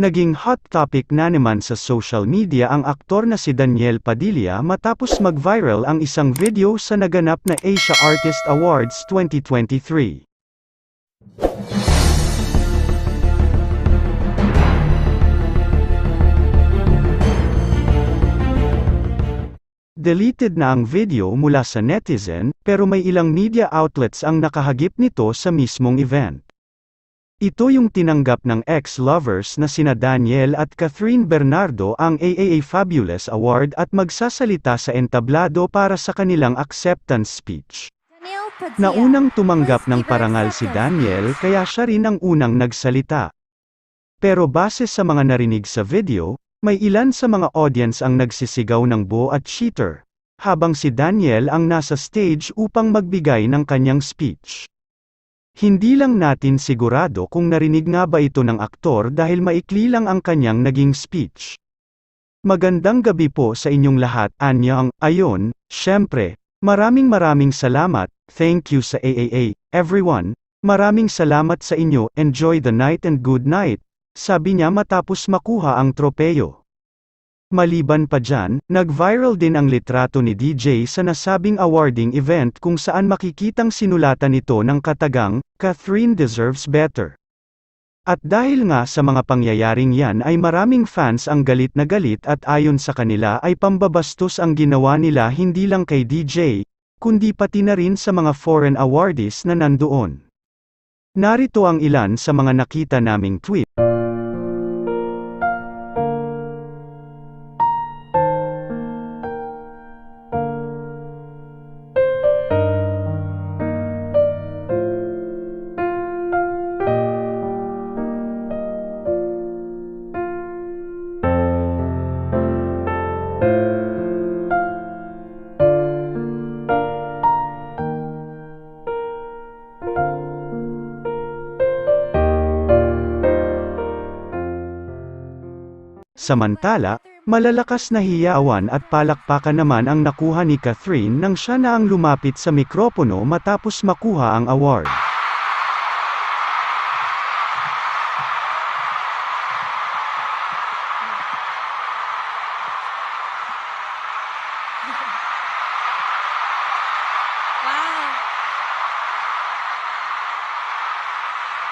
Naging hot topic na naman sa social media ang aktor na si Daniel Padilla matapos mag-viral ang isang video sa naganap na Asia Artist Awards 2023. Deleted na ang video mula sa netizen, pero may ilang media outlets ang nakahagip nito sa mismong event. Ito yung tinanggap ng ex-lovers na sina Daniel at Catherine Bernardo ang AAA Fabulous Award at magsasalita sa entablado para sa kanilang acceptance speech. Naunang tumanggap ng parangal si Daniel kaya siya rin ang unang nagsalita. Pero base sa mga narinig sa video, may ilan sa mga audience ang nagsisigaw ng bo at cheater, habang si Daniel ang nasa stage upang magbigay ng kanyang speech. Hindi lang natin sigurado kung narinig nga ba ito ng aktor dahil maikli lang ang kanyang naging speech. Magandang gabi po sa inyong lahat, Anyang, ayon, syempre, maraming maraming salamat, thank you sa AAA, everyone, maraming salamat sa inyo, enjoy the night and good night, sabi niya matapos makuha ang tropeyo. Maliban pa dyan, nag-viral din ang litrato ni DJ sa nasabing awarding event kung saan makikitang sinulatan ito ng katagang, Catherine deserves better. At dahil nga sa mga pangyayaring yan ay maraming fans ang galit na galit at ayon sa kanila ay pambabastos ang ginawa nila hindi lang kay DJ, kundi pati na rin sa mga foreign awardees na nandoon. Narito ang ilan sa mga nakita naming tweet. Samantala, malalakas na hiyawan at palakpakan naman ang nakuha ni Catherine nang siya na ang lumapit sa mikropono matapos makuha ang award.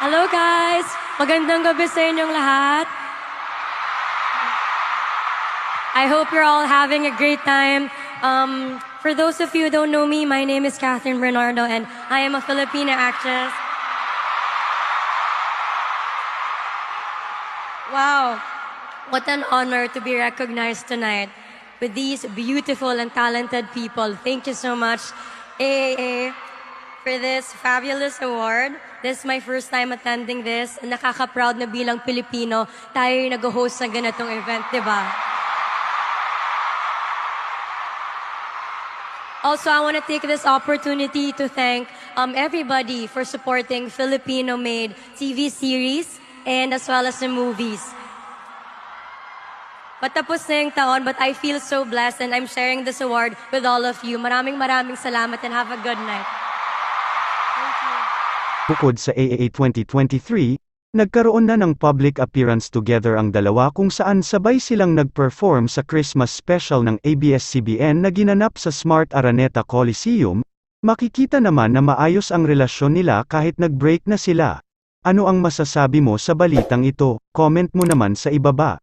Hello guys! Magandang gabi sa inyong lahat. I hope you're all having a great time. Um, for those of you who don't know me, my name is Catherine Bernardo and I am a Filipina actress. Wow! What an honor to be recognized tonight with these beautiful and talented people. Thank you so much, AAA, for this fabulous award. This is my first time attending this. Nakaka-proud na bilang Pilipino, tayo yung nag-host ng ganitong event, di ba? Also, I want to take this opportunity to thank um, everybody for supporting Filipino-made TV series and as well as the movies. Patapos na yung taon, but I feel so blessed and I'm sharing this award with all of you. Maraming maraming salamat and have a good night. Bukod sa AAA 2023, nagkaroon na ng public appearance together ang dalawa kung saan sabay silang nag-perform sa Christmas special ng ABS-CBN na ginanap sa Smart Araneta Coliseum, makikita naman na maayos ang relasyon nila kahit nag-break na sila. Ano ang masasabi mo sa balitang ito? Comment mo naman sa ibaba.